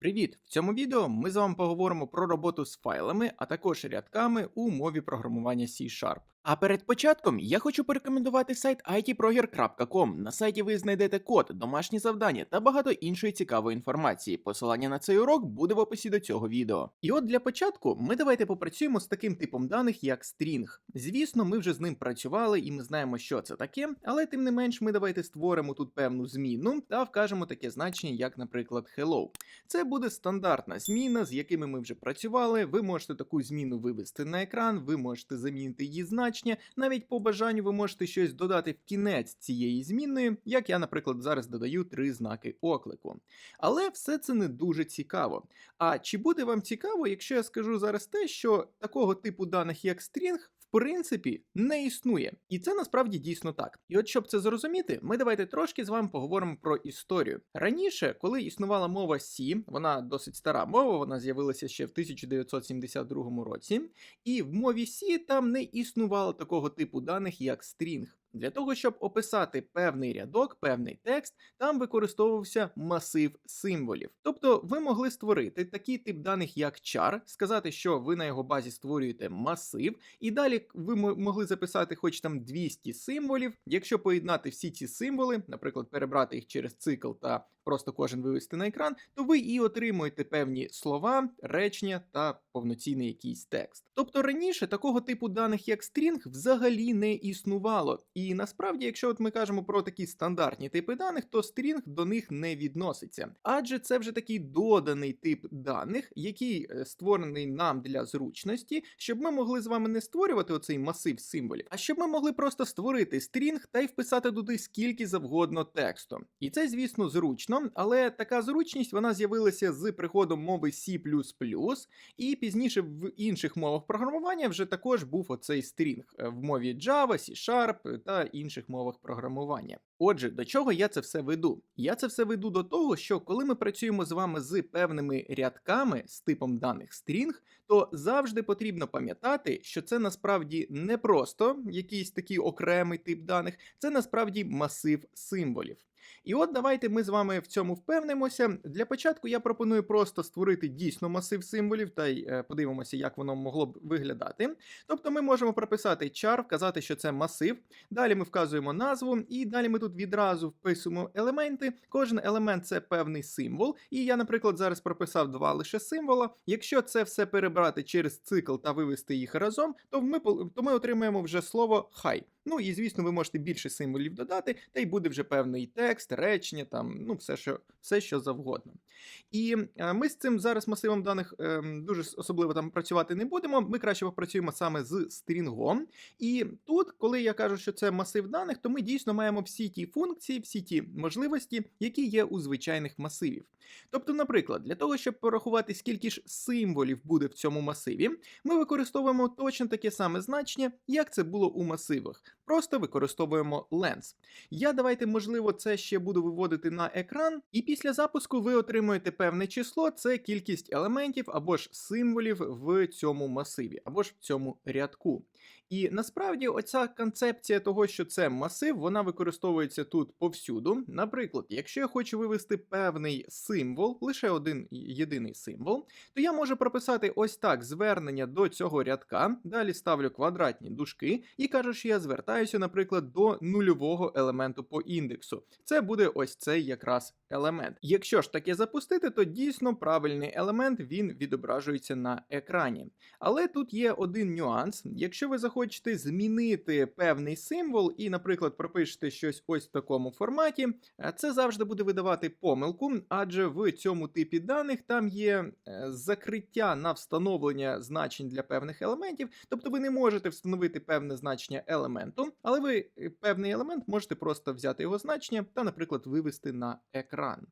Привіт! В цьому відео ми з вами поговоримо про роботу з файлами, а також рядками у мові програмування C-Sharp. А перед початком я хочу порекомендувати сайт itproger.com. На сайті ви знайдете код, домашні завдання та багато іншої цікавої інформації. Посилання на цей урок буде в описі до цього відео. І от для початку ми давайте попрацюємо з таким типом даних, як string. Звісно, ми вже з ним працювали і ми знаємо, що це таке, але тим не менш ми давайте створимо тут певну зміну та вкажемо таке значення, як, наприклад, hello. Це буде стандартна зміна, з якими ми вже працювали. Ви можете таку зміну вивести на екран, ви можете замінити її значення. Навіть по бажанню ви можете щось додати в кінець цієї змінної, як я, наприклад, зараз додаю три знаки оклику. Але все це не дуже цікаво. А чи буде вам цікаво, якщо я скажу зараз те, що такого типу даних, як в принципі, не існує. І це насправді дійсно так. І от щоб це зрозуміти, ми давайте трошки з вами поговоримо про історію. Раніше, коли існувала мова Сі, вона досить стара мова, вона з'явилася ще в 1972 році, і в мові Сі там не існувало такого типу даних, як string. Для того, щоб описати певний рядок, певний текст, там використовувався масив символів. Тобто ви могли створити такий тип даних, як чар, сказати, що ви на його базі створюєте масив, і далі ви могли записати хоч там 200 символів. Якщо поєднати всі ці символи, наприклад, перебрати їх через цикл та просто кожен вивести на екран, то ви і отримуєте певні слова, речення та повноцінний якийсь текст. Тобто раніше такого типу даних, як стрінг, взагалі не існувало. І насправді, якщо от ми кажемо про такі стандартні типи даних, то стрінг до них не відноситься. Адже це вже такий доданий тип даних, який е, створений нам для зручності, щоб ми могли з вами не створювати оцей масив символів, а щоб ми могли просто створити стрінг та й вписати туди скільки завгодно тексту. І це, звісно, зручно, але така зручність вона з'явилася з приходом мови C++, і пізніше в інших мовах програмування вже також був оцей стрінг е, в мові Java, C-Sharp та інших мовах програмування. Отже, до чого я це все веду? Я це все веду до того, що коли ми працюємо з вами з певними рядками з типом даних string, то завжди потрібно пам'ятати, що це насправді не просто якийсь такий окремий тип даних, це насправді масив символів. І от давайте ми з вами в цьому впевнимося. Для початку я пропоную просто створити дійсно масив символів та й е, подивимося, як воно могло б виглядати. Тобто ми можемо прописати char, вказати, що це масив. Далі ми вказуємо назву, і далі ми тут відразу вписуємо елементи. Кожен елемент це певний символ. І я, наприклад, зараз прописав два лише символа. Якщо це все перебрати через цикл та вивести їх разом, то ми, то ми отримаємо вже слово хай. Ну і звісно, ви можете більше символів додати, та й буде вже певний текст, речення, там, ну, все, що, все, що завгодно. І е, ми з цим зараз масивом даних е, дуже особливо там працювати не будемо. Ми краще попрацюємо саме з стрінгом. І тут, коли я кажу, що це масив даних, то ми дійсно маємо всі ті функції, всі ті можливості, які є у звичайних масивів. Тобто, наприклад, для того, щоб порахувати, скільки ж символів буде в цьому масиві, ми використовуємо точно таке саме значення, як це було у масивах. Просто використовуємо lens. Я давайте, можливо, це ще буду виводити на екран, і після запуску ви отримуєте певне число, це кількість елементів або ж символів в цьому масиві, або ж в цьому рядку. І насправді оця концепція того, що це масив, вона використовується тут повсюду. Наприклад, якщо я хочу вивести певний символ, лише один єдиний символ, то я можу прописати ось так звернення до цього рядка. Далі ставлю квадратні дужки і кажу, що я звертаюся, наприклад, до нульового елементу по індексу. Це буде ось цей якраз елемент. Якщо ж таке запустити, то дійсно правильний елемент він відображується на екрані. Але тут є один нюанс. Якщо ви захочете змінити певний символ і, наприклад, пропишете щось ось в такому форматі, е, це завжди буде видавати помилку, адже в цьому типі даних там є е, закриття на встановлення значень для певних елементів, тобто ви не можете встановити певне значення елементу, але ви е, певний елемент можете просто взяти його значення та, наприклад, вивести на екран.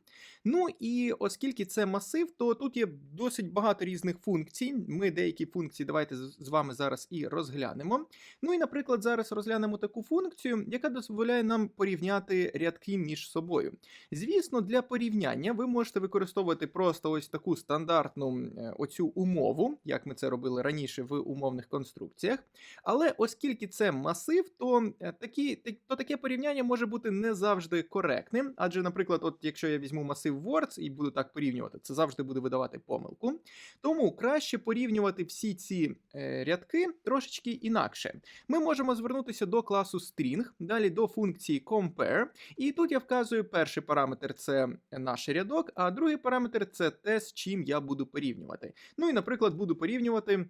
Ну і оскільки це масив, то тут є досить багато різних функцій. Ми деякі функції давайте з вами зараз і розглянемо. Ну і, наприклад, зараз розглянемо таку функцію, яка дозволяє нам порівняти рядки між собою. Звісно, для порівняння ви можете використовувати просто ось таку стандартну е, оцю умову, як ми це робили раніше в умовних конструкціях. Але оскільки це масив, то, е, такі, то таке порівняння може бути не завжди коректним. Адже, наприклад, от якщо я візьму масив words і буду так порівнювати, це завжди буде видавати помилку. Тому краще порівнювати всі ці е, рядки трошечки інакше. Ми можемо звернутися до класу string, далі до функції compare, і тут я вказую перший параметр це наш рядок, а другий параметр це те, з чим я буду порівнювати. Ну і, наприклад, буду порівнювати.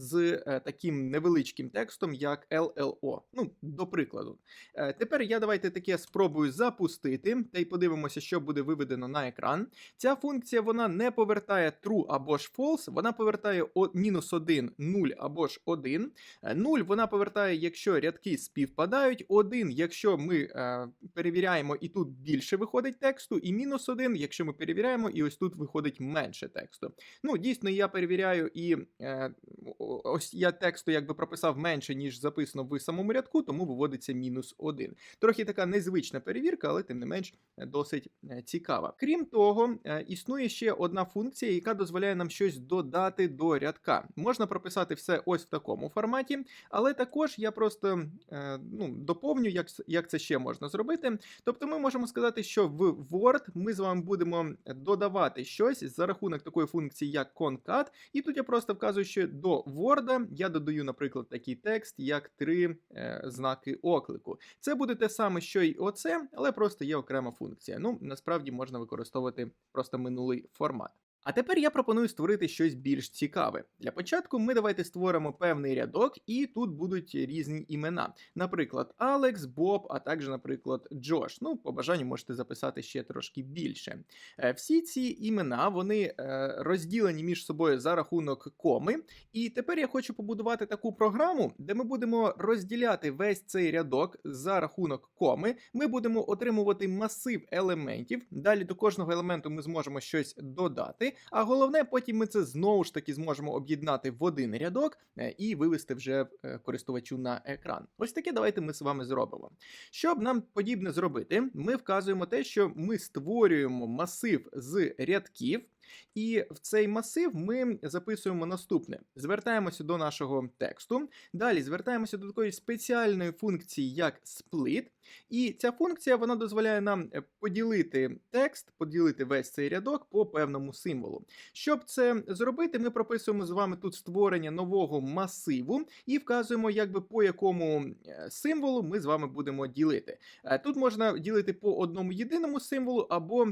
З е, таким невеличким текстом, як LLO. Ну, до прикладу. Е, тепер я давайте таке спробую запустити, та й подивимося, що буде виведено на екран. Ця функція вона не повертає true або ж false, вона повертає мінус 1, 0 або ж 1. 0 вона повертає, якщо рядки співпадають, 1, якщо ми е, перевіряємо, і тут більше виходить тексту, і мінус 1, якщо ми перевіряємо, і ось тут виходить менше тексту. Ну, дійсно, я перевіряю, і е, ось я тексту якби прописав менше, ніж записано в самому рядку, тому виводиться мінус 1. Трохи така незвична перевірка, але тим не менш е, досить е, цікава. Крім того, е, існує ще одна функція, яка дозволяє нам щось додати до рядка. Можна прописати все ось в такому форматі, але також я просто ну, доповню, як, як це ще можна зробити. Тобто ми можемо сказати, що в Word ми з вами будемо додавати щось за рахунок такої функції, як concat, і тут я просто вказую, що до Word я додаю, наприклад, такий текст, як три е, знаки оклику. Це буде те саме, що й оце, але просто є окрема функція. Ну, насправді можна використовувати просто минулий формат. А тепер я пропоную створити щось більш цікаве. Для початку ми давайте створимо певний рядок, і тут будуть різні імена. Наприклад, Алекс, Боб, а також, наприклад, Джош. Ну, по бажанню можете записати ще трошки більше. Е, Всі ці імена вони е, розділені між собою за рахунок коми. І тепер я хочу побудувати таку програму, де ми будемо розділяти весь цей рядок за рахунок коми. Ми будемо отримувати масив елементів. Далі до кожного елементу ми зможемо щось додати. А головне, потім ми це знову ж таки зможемо об'єднати в один рядок е, і вивести вже е, користувачу на екран. Ось таке давайте ми з вами зробимо. Щоб нам подібне зробити, ми вказуємо те, що ми створюємо масив з рядків. І в цей масив ми записуємо наступне: звертаємося до нашого тексту. Далі звертаємося до такої спеціальної функції, як split. І ця функція вона дозволяє нам е, поділити текст, поділити весь цей рядок по певному символу. Щоб це зробити, ми прописуємо з вами тут створення нового масиву і вказуємо, якби по якому е, символу ми з вами будемо ділити. Е, Тут можна ділити по одному єдиному символу або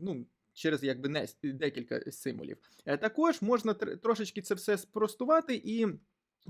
ну. Через якби не декілька символів. Е, Також можна тр- трошечки це все спростувати і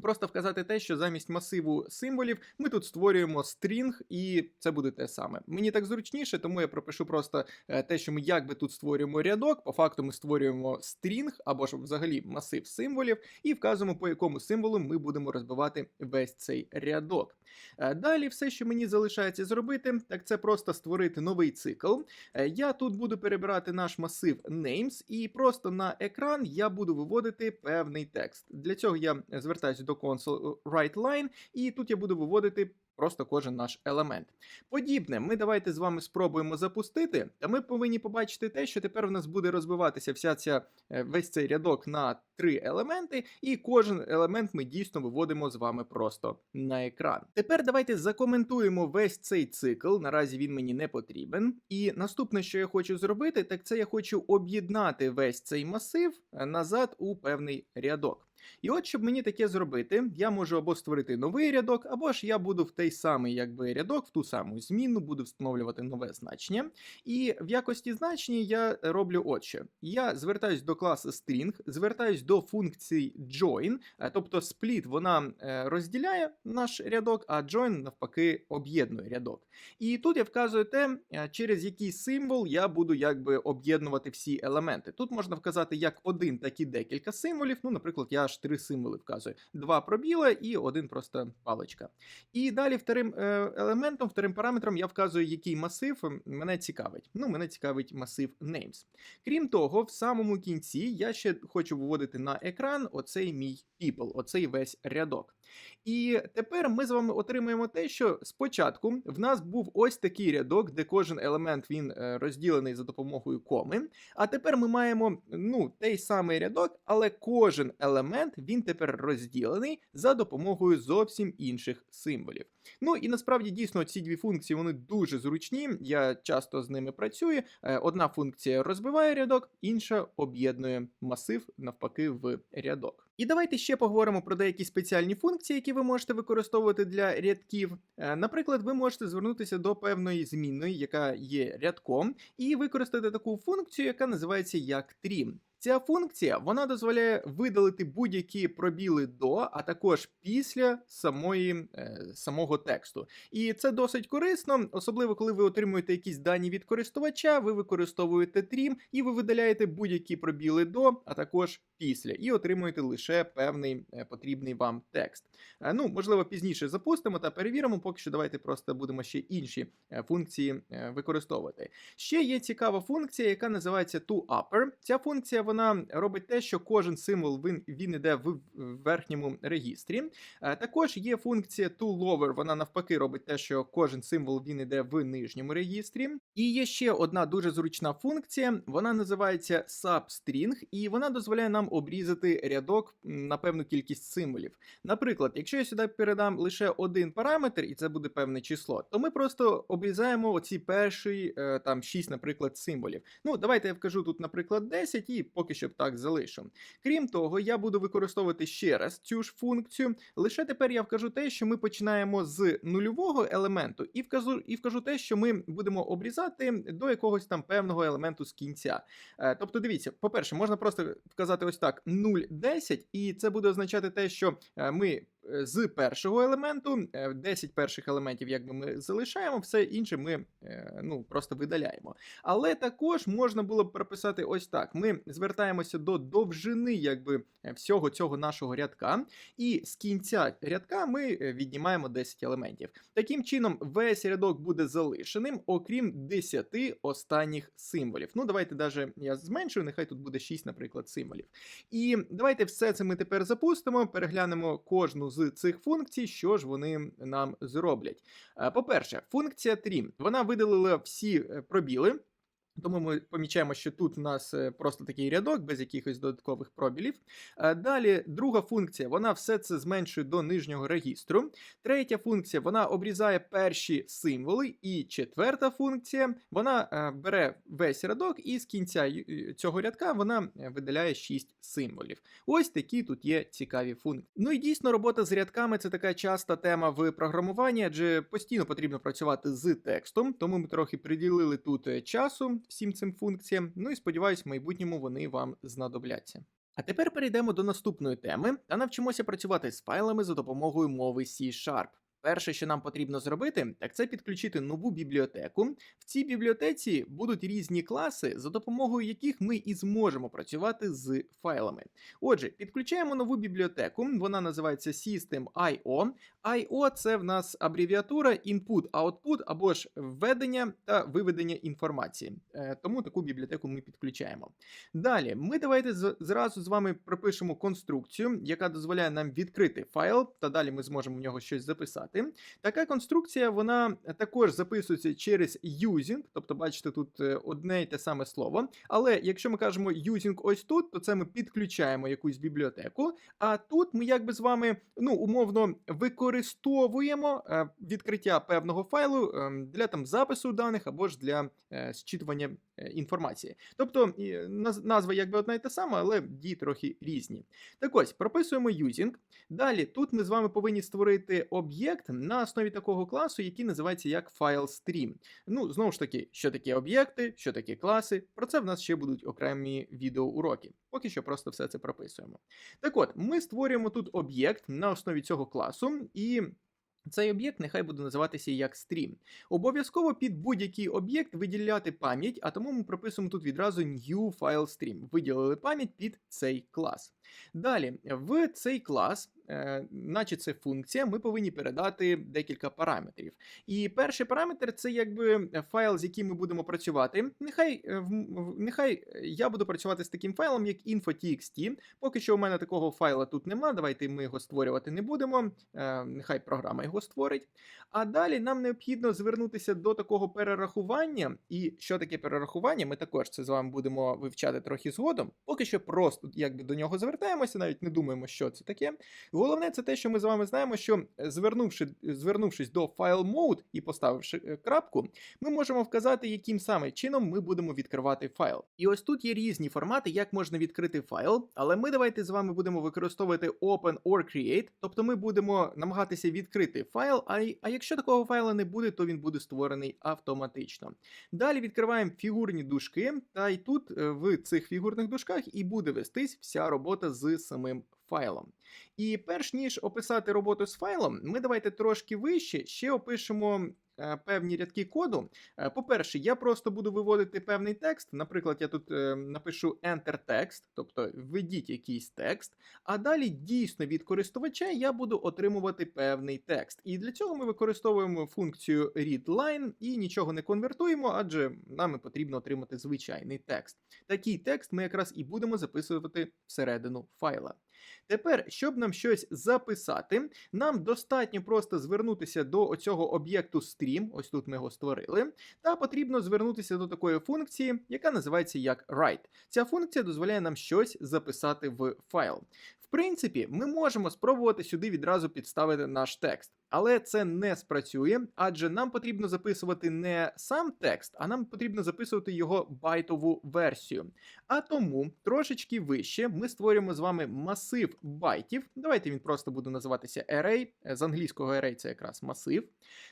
Просто вказати те, що замість масиву символів ми тут створюємо стрінг, і це буде те саме. Мені так зручніше, тому я пропишу просто е, те, що ми якби тут створюємо рядок. По факту ми створюємо стрінг або ж взагалі масив символів, і вказуємо, по якому символу ми будемо розбивати весь цей рядок. Е, Далі, все, що мені залишається зробити, так це просто створити новий цикл. Е, Я тут буду перебирати наш масив names, і просто на екран я буду виводити певний текст. Для цього я звертаюся до console write line, і тут я буду виводити. Просто кожен наш елемент. Подібне, ми давайте з вами спробуємо запустити, та ми повинні побачити те, що тепер в нас буде розбиватися вся ця е, весь цей рядок на три елементи, і кожен елемент ми дійсно виводимо з вами просто на екран. Тепер давайте закоментуємо весь цей цикл. Наразі він мені не потрібен. І наступне, що я хочу зробити, так це я хочу об'єднати весь цей масив е, назад у певний рядок. І от, щоб мені таке зробити, я можу або створити новий рядок, або ж я буду в той самий якби рядок, в ту саму зміну, буду встановлювати нове значення. І в якості значення я роблю от що. Я звертаюсь до класу string, звертаюсь до функції join, е, тобто split вона е, розділяє наш рядок, а join навпаки об'єднує рядок. І тут я вказую те, е, через який символ я буду якби об'єднувати всі елементи. Тут можна вказати як один, так і декілька символів. Ну, наприклад, я аж три символи вказую: два пробіла і один просто паличка. І далі вторим е, елементом, вторим параметром я вказую, який масив мене цікавить. Ну, мене цікавить масив names. Крім того, в самому кінці я ще хочу виводити на екран оцей мій people, оцей весь рядок. І тепер ми з вами отримаємо те, що спочатку в нас був ось такий рядок, де кожен елемент він е, розділений за допомогою коми. А тепер ми маємо ну, той самий рядок, але кожен елемент він тепер розділений за допомогою зовсім інших символів. Ну і насправді дійсно ці дві функції вони дуже зручні. Я часто з ними працюю. Е, Одна функція розбиває рядок, інша об'єднує масив навпаки в рядок. І давайте ще поговоримо про деякі спеціальні функції, які ви можете використовувати для рядків. Е, Наприклад, ви можете звернутися до певної змінної, яка є рядком, і використати таку функцію, яка називається як trim. Ця функція вона дозволяє видалити будь-які пробіли до, а також після самої, е, самого тексту. І це досить корисно, особливо коли ви отримуєте якісь дані від користувача, ви використовуєте trim і ви видаляєте будь-які пробіли до, а також після, і отримуєте лише певний е, потрібний вам текст. Е, Ну, можливо, пізніше запустимо та перевіримо. Поки що давайте просто будемо ще інші е, функції е, використовувати. Ще є цікава функція, яка називається toUpper. Ця функція вона робить те, що кожен символ він, він іде в верхньому регістрі. Е, Також є функція toLower, вона навпаки робить те, що кожен символ він іде в нижньому регістрі. І є ще одна дуже зручна функція, вона називається substring, і вона дозволяє нам обрізати рядок на певну кількість символів. Наприклад, якщо я сюди передам лише один параметр, і це буде певне число, то ми просто обрізаємо оці перші е, там 6, наприклад, символів. Ну, давайте я вкажу тут, наприклад, 10 і поки що так залишу. Крім того, я буду використовувати ще раз цю ж функцію. Лише тепер я вкажу те, що ми починаємо з нульового елементу, і вкажу, і вкажу те, що ми будемо обрізати до якогось там певного елементу з кінця. Е, Тобто, дивіться, по-перше, можна просто вказати ось так: 0,10, і це буде означати те, що е, ми. Е, З першого елементу, е, 10 перших елементів, якби ми залишаємо, все інше ми е, ну, просто видаляємо. Але також можна було б прописати ось так: ми звертаємося до довжини якби, е, всього цього нашого рядка, і з кінця рядка ми е, віднімаємо 10 елементів. Таким чином, весь рядок буде залишеним, окрім 10 останніх символів. Ну, давайте даже я зменшую, нехай тут буде 6, наприклад, символів. І давайте все це ми тепер запустимо, переглянемо кожну з цих функцій, що ж вони нам зроблять. Е, По-перше, функція trim, вона видалила всі е, пробіли. Тому ми помічаємо, що тут у нас е, просто такий рядок без якихось додаткових пробілів. Е, Далі друга функція, вона все це зменшує до нижнього регістру. Третя функція, вона обрізає перші символи. І четверта функція, вона е, бере весь рядок і з кінця цього рядка вона е, видаляє 6 символів. Ось такі тут є цікаві функції. Ну і дійсно, робота з рядками це така часта тема в програмуванні, адже постійно потрібно працювати з текстом, тому ми трохи приділили тут е, часу всім цим функціям. Ну і сподіваюсь, в майбутньому вони вам знадобляться. А тепер перейдемо до наступної теми та навчимося працювати з файлами за допомогою мови C-Sharp. Перше, що нам потрібно зробити, так це підключити нову бібліотеку. В цій бібліотеці будуть різні класи, за допомогою яких ми і зможемо працювати з файлами. Отже, підключаємо нову бібліотеку, вона називається System.io. IO – це в нас абревіатура Input, Output або ж введення та виведення інформації. Е, Тому таку бібліотеку ми підключаємо. Далі, ми давайте зразу з вами пропишемо конструкцію, яка дозволяє нам відкрити файл, та далі ми зможемо в нього щось записати. Така конструкція вона також записується через using, тобто, бачите, тут е, одне й те саме слово. Але якщо ми кажемо using ось тут, то це ми підключаємо якусь бібліотеку. А тут ми якби з вами ну, умовно використовуємо е, відкриття певного файлу е, для там запису даних або ж для е, зчитування е, інформації. Тобто і, назва якби одна й та сама, але дії трохи різні. Так ось, прописуємо using. Далі тут ми з вами повинні створити об'єкт на основі такого класу, який називається як FileStream. Ну, знову ж таки, що таке об'єкти, що таке класи. Про це в нас ще будуть окремі відеоуроки. Поки що просто все це прописуємо. Так от, ми створюємо тут об'єкт на основі цього класу, і цей об'єкт нехай буде називатися як стрім. Обов'язково під будь-який об'єкт виділяти пам'ять, а тому ми прописуємо тут відразу new file stream. Виділили пам'ять під цей клас. Далі, в цей клас, наче це функція, ми повинні передати декілька параметрів. І перший параметр це якби файл, з яким ми будемо працювати. Нехай, е, нехай я буду працювати з таким файлом, як info.txt. Поки що у мене такого файла тут нема. Давайте ми його створювати не будемо. Е, Нехай програма його створить. А далі нам необхідно звернутися до такого перерахування. І що таке перерахування? Ми також це з вами будемо вивчати трохи згодом. Поки що просто якби до нього звертаємося, навіть не думаємо, що це таке. Головне, це те, що ми з вами знаємо, що е, звернувши, звернувшись до File Mode і поставивши е, крапку, ми можемо вказати, яким саме чином ми будемо відкривати файл. І ось тут є різні формати, як можна відкрити файл, але ми давайте з вами будемо використовувати Open or Create, тобто ми будемо намагатися відкрити файл, а, а якщо такого файла не буде, то він буде створений автоматично. Далі відкриваємо фігурні дужки, та й тут е, в цих фігурних дужках і буде вестись вся робота з самим файлом. І перш ніж описати роботу з файлом, ми давайте трошки вище ще опишемо. е, Певні рядки коду. Е, По-перше, я просто буду виводити певний текст. Наприклад, я тут е, напишу Enter text, тобто введіть якийсь текст. А далі дійсно від користувача я буду отримувати певний текст. І для цього ми використовуємо функцію readLine і нічого не конвертуємо, адже нам потрібно отримати звичайний текст. Такий текст ми якраз і будемо записувати всередину файла. Тепер, щоб нам щось записати, нам достатньо просто звернутися до оцього об'єкту stream, ось тут ми його створили, та потрібно звернутися до такої функції, яка називається як write. Ця функція дозволяє нам щось записати в файл. В принципі, ми можемо спробувати сюди відразу підставити наш текст. Але це не спрацює, адже нам потрібно записувати не сам текст, а нам потрібно записувати його байтову версію. А тому трошечки вище ми створюємо з вами масив байтів. Давайте він просто буде називатися array. З англійського array це якраз масив.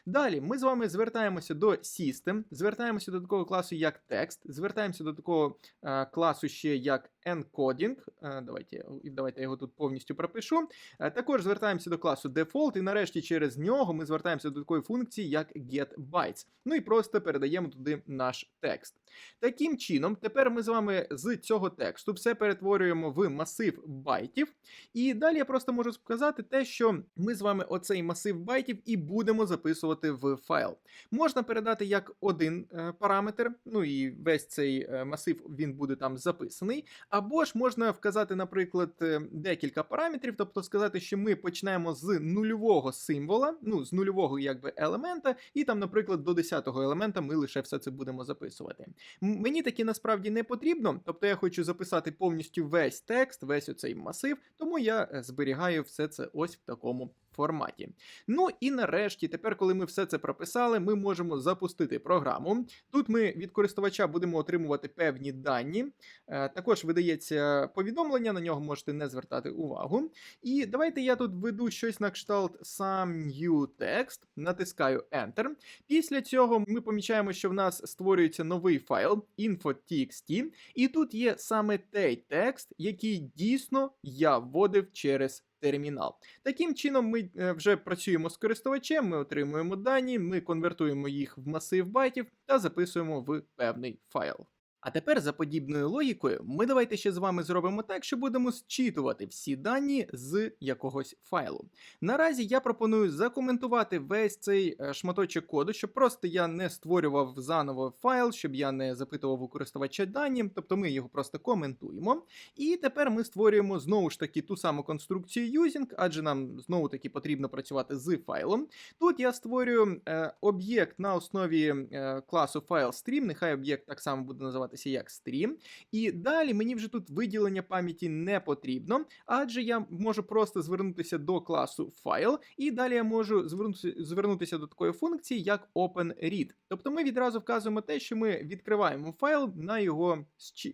Далі ми з вами звертаємося до System, звертаємося до такого класу як текст, звертаємося до такого е, класу ще як encoding. Е, давайте, давайте я його тут повністю пропишу. Е, Також звертаємося до класу default, і нарешті через нього ми звертаємося до такої функції, як getBytes. Ну і просто передаємо туди наш текст. Таким чином, тепер ми з вами з цього тексту все перетворюємо в масив байтів. І далі я просто можу сказати те, що ми з вами оцей масив байтів і будемо записувати в файл. Можна передати як один е, параметр, ну і весь цей е, масив він буде там записаний. Або ж можна вказати, наприклад, е, декілька параметрів, тобто сказати, що ми почнемо з нульового символа, ну з нульового якби елемента, і там, наприклад, до 10-го елемента ми лише все це будемо записувати. Мені такі насправді не потрібно, тобто я хочу записати повністю весь текст, весь оцей масив, тому я е, зберігаю все це ось в такому форматі. Ну і нарешті, тепер, коли ми все це прописали, ми можемо запустити програму. Тут ми від користувача будемо отримувати певні дані. Е, Також видається повідомлення, на нього можете не звертати увагу. І давайте я тут введу щось на кшталт сам new text, натискаю Enter. Після цього ми помічаємо, що в нас створюється новий файл info.txt, і тут є саме той текст, який дійсно я вводив через термінал. Таким чином, ми е, вже працюємо з користувачем, ми отримуємо дані, ми конвертуємо їх в масив байтів та записуємо в певний файл. А тепер за подібною логікою, ми давайте ще з вами зробимо так, що будемо зчитувати всі дані з якогось файлу. Наразі я пропоную закоментувати весь цей е, шматочок коду, щоб просто я не створював заново файл, щоб я не запитував у користувача дані, тобто ми його просто коментуємо. І тепер ми створюємо знову ж таки ту саму конструкцію using, адже нам знову таки потрібно працювати з файлом. Тут я створюю е, об'єкт на основі е, класу FileStream, нехай об'єкт так само буде називатися як stream. І далі мені вже тут виділення пам'яті не потрібно, адже я можу просто звернутися до класу файл, і далі я можу звернутися, звернутися до такої функції, як OpenRead. Тобто ми відразу вказуємо те, що ми відкриваємо файл на його,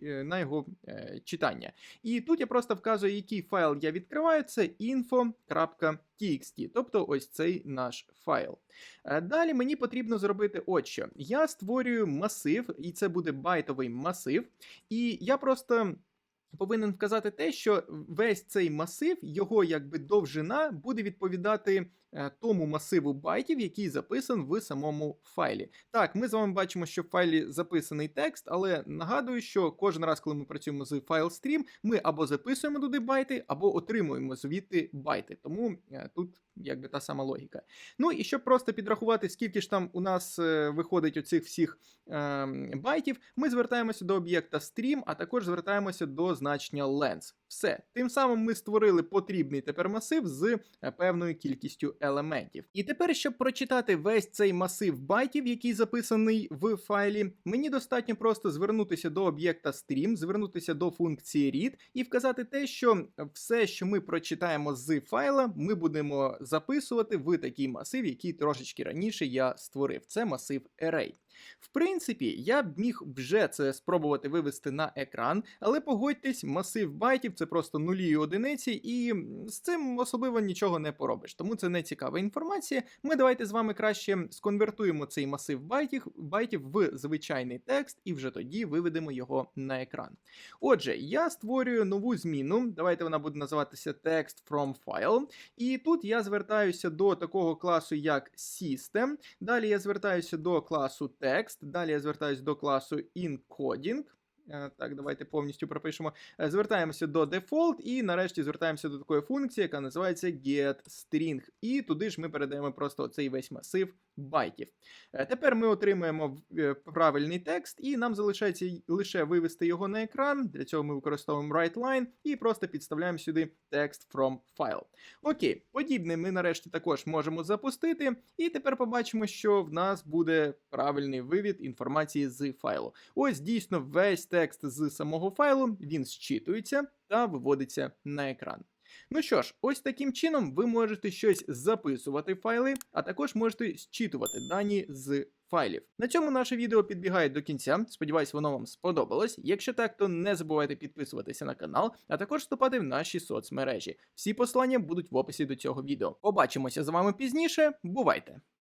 е, на його е, читання. І тут я просто вказую, який файл я відкриваю, це info.txt, тобто ось цей наш файл. Е, Далі мені потрібно зробити от що. Я створюю масив, і це буде байтовий масив. І я просто повинен вказати те, що весь цей масив, його якби довжина буде відповідати тому масиву байтів, який записан в самому файлі. Так, ми з вами бачимо, що в файлі записаний текст, але нагадую, що кожен раз, коли ми працюємо з FileStream, ми або записуємо туди байти, або отримуємо звідти байти. Тому е, тут якби та сама логіка. Ну і щоб просто підрахувати, скільки ж там у нас е, виходить оцих всіх е, байтів, ми звертаємося до об'єкта stream, а також звертаємося до значення length. Все, тим самим ми створили потрібний тепер масив з е, певною кількістю елементів. І тепер, щоб прочитати весь цей масив байтів, який записаний в файлі, мені достатньо просто звернутися до об'єкта stream, звернутися до функції read і вказати те, що все, що ми прочитаємо з файла, ми будемо записувати в такий масив, який трошечки раніше я створив. Це масив array. В принципі, я б міг вже це спробувати вивести на екран, але погодьтесь, масив байтів це просто нулі і одиниці, і з цим особливо нічого не поробиш. Тому це не цікава інформація. Ми давайте з вами краще сконвертуємо цей масив байтів, байтів в звичайний текст, і вже тоді виведемо його на екран. Отже, я створюю нову зміну. Давайте вона буде називатися text from file. І тут я звертаюся до такого класу, як system. Далі я звертаюся до класу text, далі я звертаюся до класу encoding. Е, Так, давайте повністю пропишемо. Е, Звертаємося до default і нарешті звертаємося до такої функції, яка називається getString. І туди ж ми передаємо просто цей весь масив байтів. Е, Тепер ми отримуємо е, правильний текст, і нам залишається лише вивести його на екран. Для цього ми використовуємо WriteLine і просто підставляємо сюди text from file. Окей, подібне ми нарешті також можемо запустити. І тепер побачимо, що в нас буде правильний вивід інформації з файлу. Ось дійсно весь текст з самого файлу він зчитується та виводиться на екран. Ну що ж, ось таким чином ви можете щось записувати в файли, а також можете зчитувати дані з файлів. На цьому наше відео підбігає до кінця. Сподіваюсь, воно вам сподобалось. Якщо так, то не забувайте підписуватися на канал, а також вступати в наші соцмережі. Всі послання будуть в описі до цього відео. Побачимося з вами пізніше. Бувайте!